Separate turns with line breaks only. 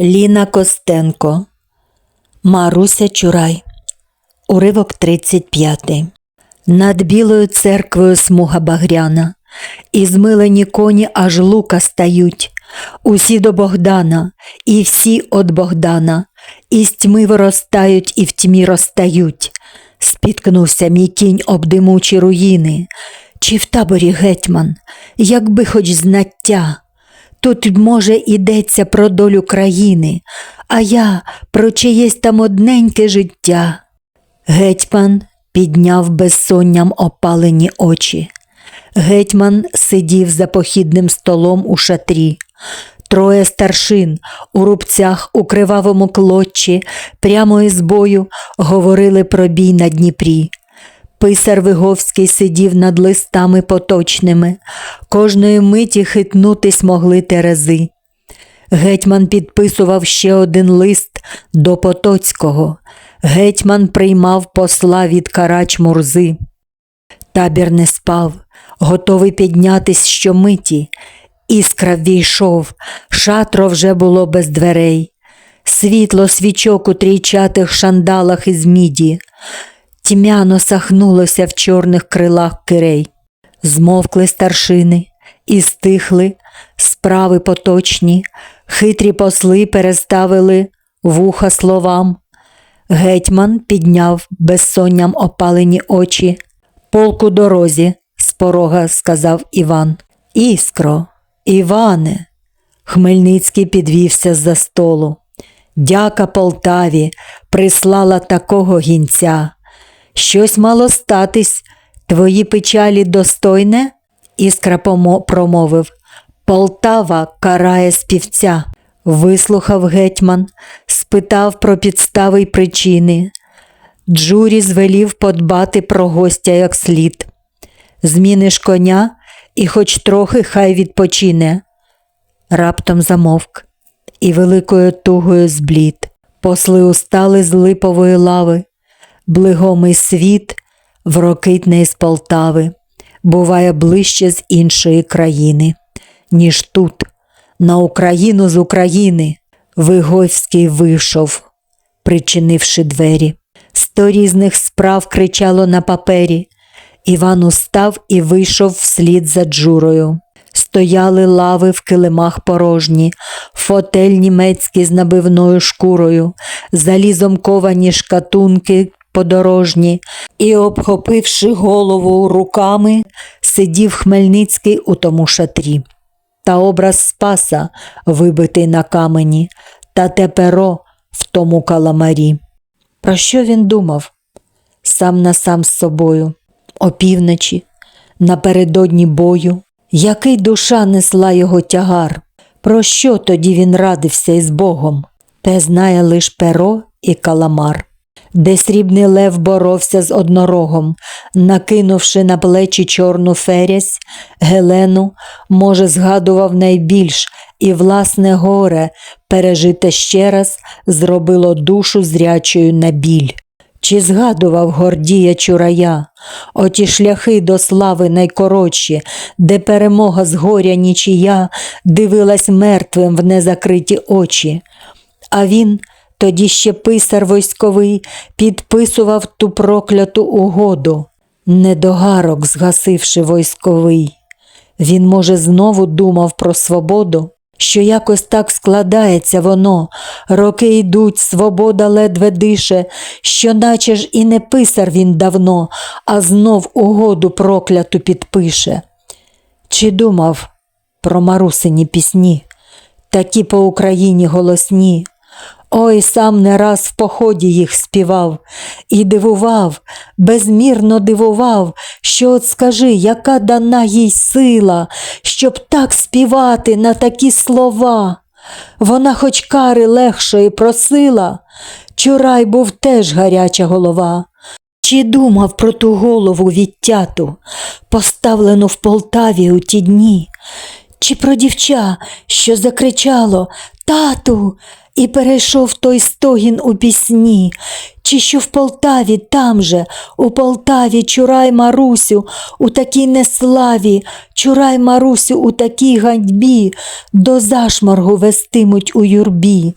Ліна Костенко, Маруся Чурай, уривок 35. Над білою церквою смуга багряна, і змилені коні аж лука стають, усі до Богдана, і всі от Богдана, і з тьми виростають, і в тьмі розстають. Спіткнувся мій кінь об димучі руїни, чи в таборі гетьман, якби хоч знаття. Тут, може, йдеться про долю країни, а я про чиєсь там одненьке життя. Гетьман підняв безсонням опалені очі. Гетьман сидів за похідним столом у шатрі. Троє старшин у рубцях у кривавому клочі прямо із бою говорили про бій на Дніпрі. Писар Виговський сидів над листами поточними, кожної миті хитнутись могли терези. Гетьман підписував ще один лист до Потоцького. Гетьман приймав посла від Карач Мурзи. Табір не спав, готовий піднятись щомиті. Іскра ввійшов, шатро вже було без дверей. Світло свічок у трійчатих шандалах із міді. Тьмяно сахнулося в чорних крилах кирей. Змовкли старшини і стихли справи поточні, хитрі посли переставили вуха словам. Гетьман підняв безсонням опалені очі. Полку дорозі, з порога сказав Іван. Іскро, Іване. Хмельницький підвівся з-за столу. Дяка Полтаві прислала такого гінця. Щось мало статись, твої печалі достойне? Іскра промовив. Полтава карає співця. Вислухав гетьман, спитав про підстави й причини. Джурі звелів подбати про гостя як слід. Зміниш коня і хоч трохи хай відпочине. Раптом замовк і великою тугою зблід. Посли устали з липової лави. Блигомий світ, врокитний з Полтави, буває ближче з іншої країни, ніж тут, на Україну з України. Виговський вийшов, причинивши двері. Сто різних справ кричало на папері. Іван устав і вийшов вслід за Джурою. Стояли лави в килимах порожні, фотель німецький з набивною шкурою, залізом ковані шкатунки подорожні, і, обхопивши голову руками, сидів Хмельницький у тому шатрі. Та образ Спаса, вибитий на камені, та те перо в тому каламарі. Про що він думав? Сам на сам з собою, опівночі, напередодні бою, який душа несла його тягар. Про що тоді він радився із Богом? Те знає лиш перо і каламар, де срібний лев боровся з однорогом, накинувши на плечі чорну ферязь, Гелену, може, згадував найбільш, і власне горе, пережите ще раз, зробило душу зрячою на біль. Чи згадував Гордія Чурая, оті шляхи до слави найкоротші, де перемога з горя нічия дивилась мертвим в незакриті очі. А він, тоді ще писар військовий, підписував ту прокляту угоду, недогарок згасивши військовий. Він, може, знову думав про свободу, що якось так складається воно, роки йдуть, свобода ледве дише, що наче ж і не писар він давно, а знов угоду прокляту підпише. Чи думав про марусині пісні, такі по Україні голосні? Ой, сам не раз в поході їх співав і дивував, безмірно дивував, що от скажи, яка дана їй сила, щоб так співати на такі слова. Вона хоч кари легшої просила, Чурай був теж гаряча голова. Чи думав про ту голову відтяту, поставлену в Полтаві у ті дні? Чи про дівча, що закричало Тату, і перейшов той стогін у пісні, чи що в Полтаві там же, у Полтаві чурай Марусю у такій неславі, чурай Марусю у такій ганьбі, до зашморгу вестимуть у юрбі.